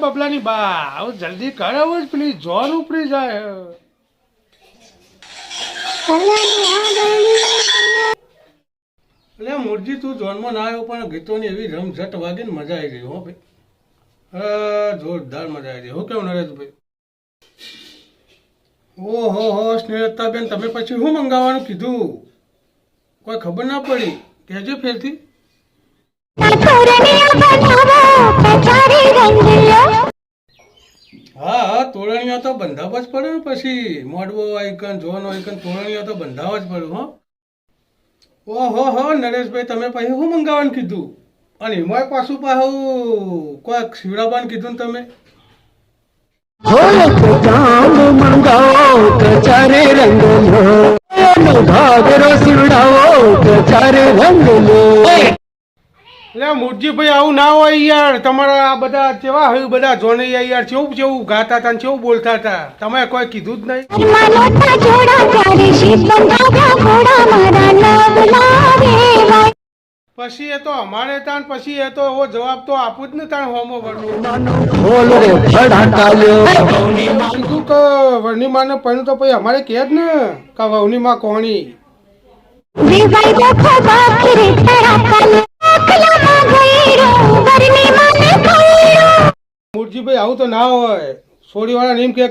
મારી બા હવે જલ્દી કરાવો જ પેલી જોન ઉપરી જાય. એટલે મૂળજી તું જોનમાં ના આવ્યો પણ ગીતોની એવી રમઝટ વાગે ને મજા આવી ગઈ હો ભાઈ. જોરદાર મજા આવી ગઈ હું કેવું નરેશભાઈ? ઓહો હો સ્નેહતાબેન તમે પછી શું મંગાવવાનું કીધું? કોઈ ખબર ના પડી. કહેજો ફેરથી. હા હા તો બંધાવવા જ પડે ને પછી. મોડવો, આઈકન, જોન, આઈકન તોરણીઓ તો બંધાવવા જ પડે, હો. ઓહો, હો, નરેશભાઈ, તમે પછી શું મંગાવવાનું કીધું? અને એમાંય પાછું પાછું કોઈક શિવડાવવાનું કીધું ને તમે? કચારે રંગ લો એનો ઘાઘરો સીવડાવો કચારે રંગ લો એટલે મૂર્તિભાઈ આવું ના હોય યાર. તમારા આ બધા કેવા હોય બધા જોનૈયા યાર. કેવું કેવું ગાતા હતા ને કેવું બોલતા હતા. તમે કોઈ કીધું જ નહીં. પછી એ તો અમારે તાણ પછી એ તો એવો જવાબ તો આપું જ ને તાણ હોમો કીધું કે વરની માને પહેલું તો પછી અમારે કહે જ ને કે વહુની માં કોણી? આવું તો ના હોય. સોડીવાળા એમ કે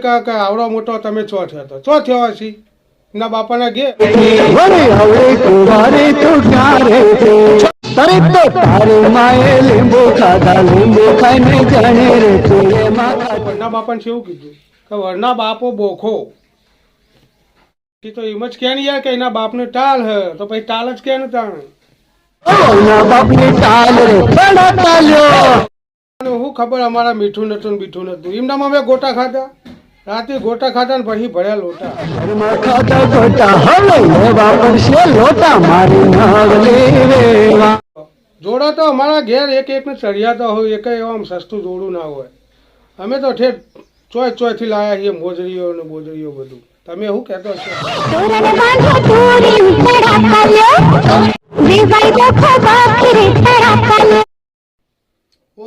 આવડો મોટો તમે છો છો તો. ચો થયો હશી. એના બાપાના ઘે છે? વરના બાપાને કેવું કીધું? કે વરના બાપો બોખો. તો એમ જ કે ને યાર કે એના બાપને ટાલ હે. તો પછી ટાલ જ કે ને તાણે? ના બાપની ટાલ રે. ફડાકા લ્યો અને હું ખબર અમારા મીઠું નતું ને મીઠું નતું. એમનામાં અમે ગોટા ખાધા. રાતે ગોટા ખાધા ને પછી ભર્યા લોટા. હવે મારી નાવલી તો અમારા ઘેર એક એક ને ચડિયાતા હોય એક એવા આમ સસ્તું જોડું ના હોય. અમે તો ઠેર ચોય ચોયથી લાયા છીએ મોજરીઓ ને બોજરીઓ બધું. તમે શું કહેતો છો?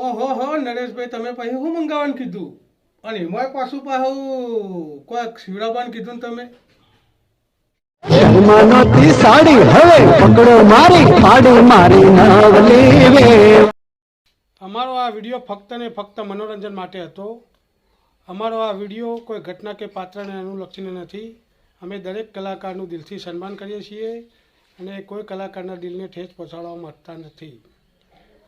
ઓહો હો નરેશભાઈ તમે પછી શું મંગાવવાનું કીધું? અને એમાં પાછું પાછું કોઈક શિવડાવવાનું કીધું ને તમે? શર્માનોતી સાડી હવે પકડો મારી ખાડી મારી નાવલી વેવા અમારો આ વીડિયો ફક્ત ને ફક્ત મનોરંજન માટે હતો. અમારો આ વીડિયો કોઈ ઘટના કે પાત્રને અનુલક્ષીને નથી. અમે દરેક કલાકારનું દિલથી સન્માન કરીએ છીએ અને કોઈ કલાકારના દિલને ઠેસ પહોંચાડવા માગતા નથી.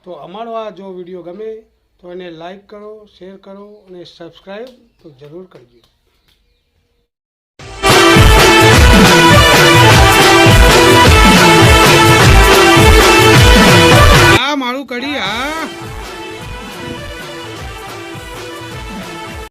તો અમારો આ જો વીડિયો ગમે તો એને લાઈક કરો, શેર કરો અને સબસ્ક્રાઈબ તો જરૂર કરજો.